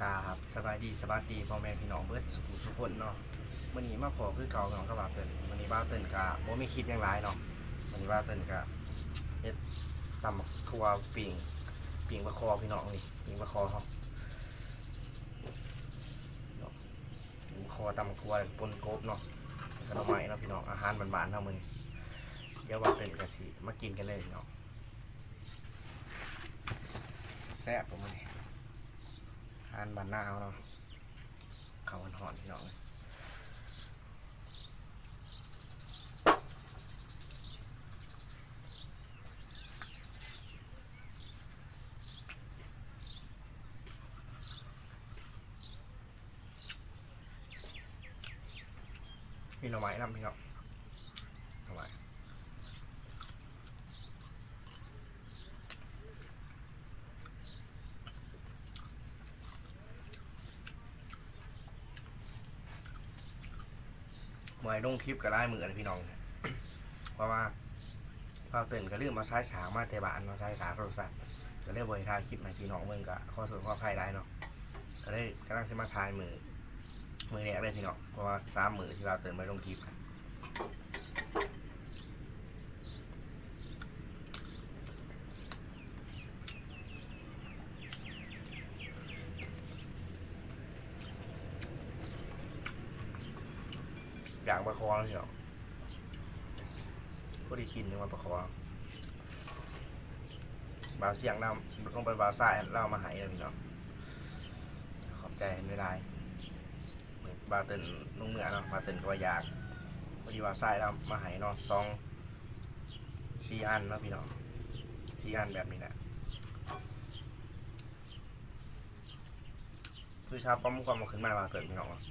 ครับสบายดีสบายดีพ่อแม่พี่น้องเบิดสุขุสุขคนเนาะวันนี้มาขอคือเก่าเนาะก็บ่าเติ้นวันนี้บ่าเตินกะบ่มีคลิปหยังหลายเนาะวันนี้บ่าเตินกะเฮ็ดตำบักทั่วปิ่งปิ่งบะคอพี่น้องนี่ปิ่งบะคอเฮาเนาะปิ่งบะคอตำบักทั่วปนโกบเนาะขนมใหม่เนาะพี่น้องอาหารบ้านๆเฮามือเดี๋ยวบ่าเตินก็สิมากินกันเลยเนาะแซ่บประมาณนี้านบันหน้าเอาเนาะเขาวันหอนพี่น้องมีหน่อไม้นำพี่น้องหน่อไม้ห มวยลงคลิปกับไล่มือเลยพี่น้อง เพราะว่าพอตื่นก็ลืมมาใช้ฉากมาเทบานมาใช้ขาโทรศัพท์ก็เลยบริทายคลิปในพี่น้องเมืองก็ข้อส่วนข้อไพ่ได้เนาะก็ได้กำลังจะมาทายมือมือแรกเลยพี่น้องเพราะว่าสามมือที่เราตื่นไปลงคลิป อย่างประคองพี่น้องก็ได้กินในวันประคองบาวเสียงเราลงไปบาวซ้ายเรามาหายเลยพี่น้องขอบใจไม่ได้บาเตินนุ่งเหนือเนาะบาเตินก็อยากพอดีว่าใส่แล้วมาห้เนาะซองสี่อันเนาะพี่น้องสี่อันแบบนี้แหละคือชาวป้อมความาขึ้นมาบาเตินพี่น้องเนาะ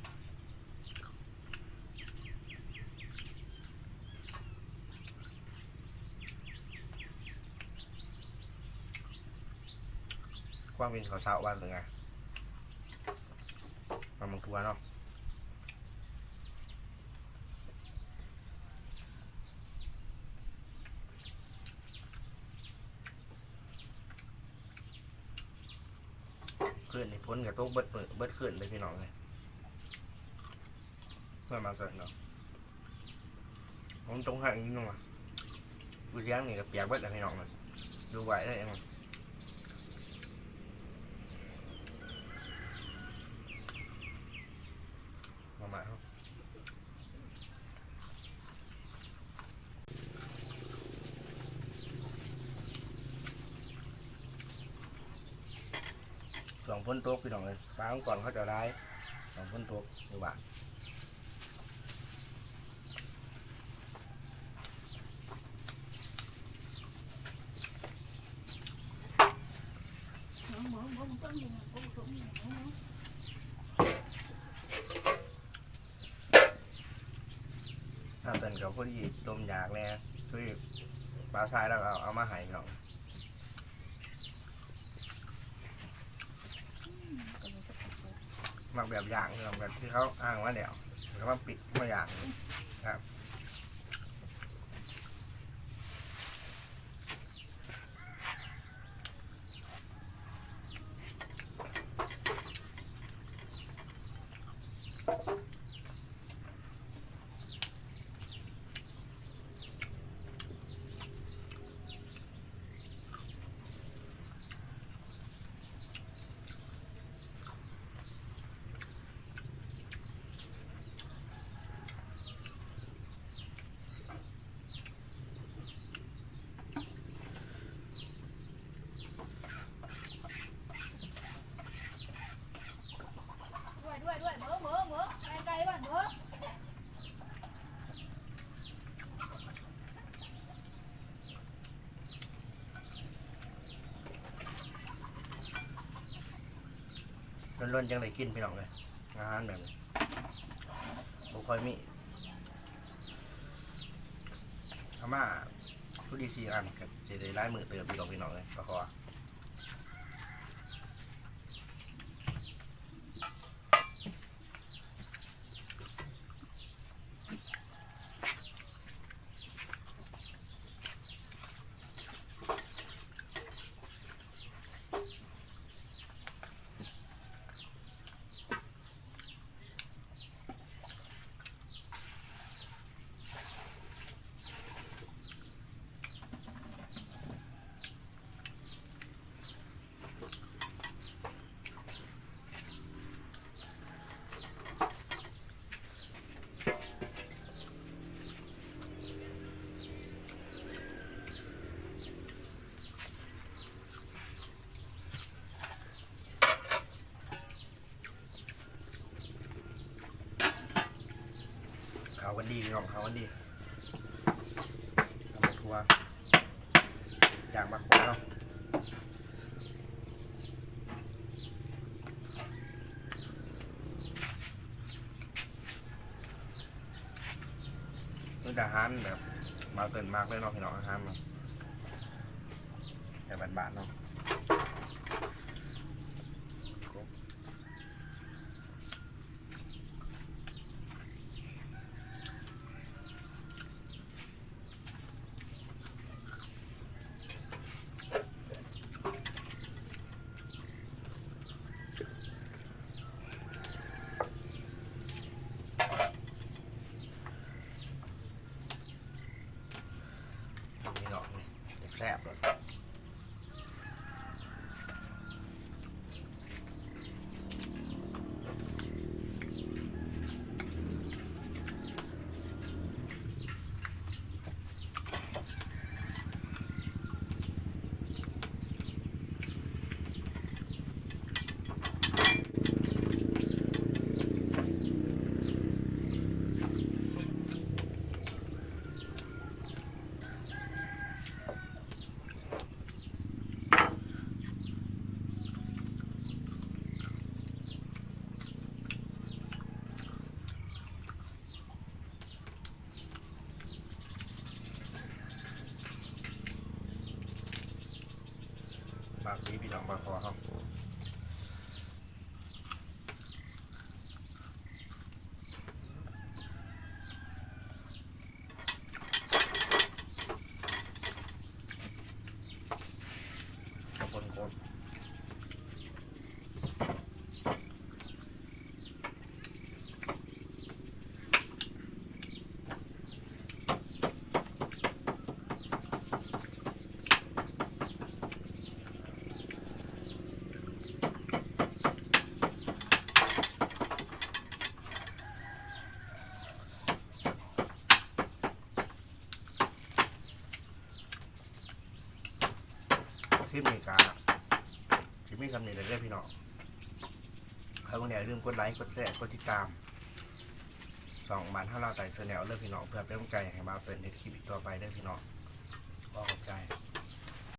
วามเป็นเขาเช้าบ้านเป็นไงมันมันคือว่าเนาะขึ้นในพ้นกับโต๊ะเบิดเปิดเบิดขึ้นเลยพี่น้องเลยเพื่อมาเสริมเนาะผมตรงห่างนิดนึงอะกูเสียงนี่กับเปียกเบิดเลยพี่น้องมันดูไหวได้ยังมามาครับสองพ้ นต๊ะพี่น้องเลยฟ้าก่อนเขาจะได้สองพ้นต๊ะดูว่าถ้าเป็นกับพอดีลมอยากเนี่ยช่วยปลาชายแล้วเอาเอามาให้พี่น้อง มักแบบอย่างพี่น้อแบบที่เขาอ้างว่าเดี๋ยวแล้วมาปิดมาอย่างครับ ด้วยด้วยด้วยเหมือเหมือเหมือไกลไกลบ้านเหมือ ล้นๆจังเลยกินพี่น้องเลยอาหารแบบนี้บุค่อยมีอาม่าผู้ดีซีอันกับเจได้ร้ายมือเติมพี่น้องพี่น้องเลยขอ ดี พี่น้องเขาดีทำมาทัวอย่างมาขวาเนาะนี่อาหารแบบมาเกินมากเลยเนาะพี่น้องอาหารมาแบบบ้านๆเนาะ นี่เนาะนี่ แซ่บ เลยบางทีพี่น้องบางคอเขากระปนโคน ที่อเมริกาที่มีคำเนี้เลยเด้อพี่น้องใครคนไหนลืมกดไลค์กดแชร์กดติดตามสองบันถ้าเราใส่เสนอเลือกพี่น้องเพื่อเป็นกำลังใจให้มาเป็นในคลิปต่อไปได้พี่น้องขอบใจ